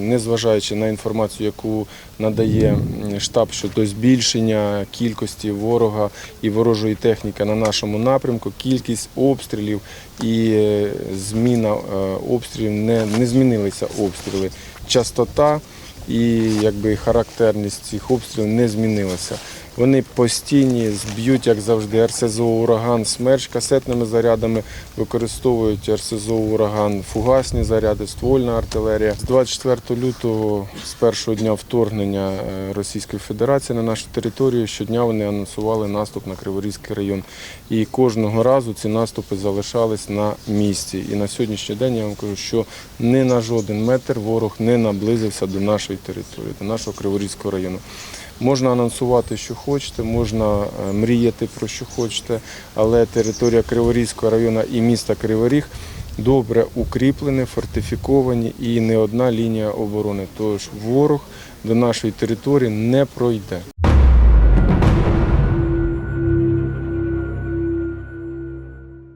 незважаючи на інформацію, яку надає штаб щодо збільшення кількості ворога і ворожої техніки на нашому напрямку, кількість обстрілів і е, зміна е, обстрілів не, не змінилися обстріли. Частота і якби характерність цих обстрілів не змінилася. Вони постійні, зб'ють, як завжди, РСЗО ураган, смерч касетними зарядами, використовують РСЗО ураган, фугасні заряди, ствольна артилерія. З 24 лютого, з першого дня вторгнення е, Російської Федерації на нашу територію, щодня вони анонсували наступ на Криворізький район. І кожного разу ці наступи залишались на місці. І на сьогоднішній день я вам кажу, що не на жоден метр ворог не наблизився до нашої території, до нашого Криворізького району. Можна анонсувати, що хочете, можна е, мріяти про що хочете, але територія Криворізького району і міста Криворіг добре укріплені, фортифіковані і не одна лінія оборони. Тож ворог до нашої території не пройде.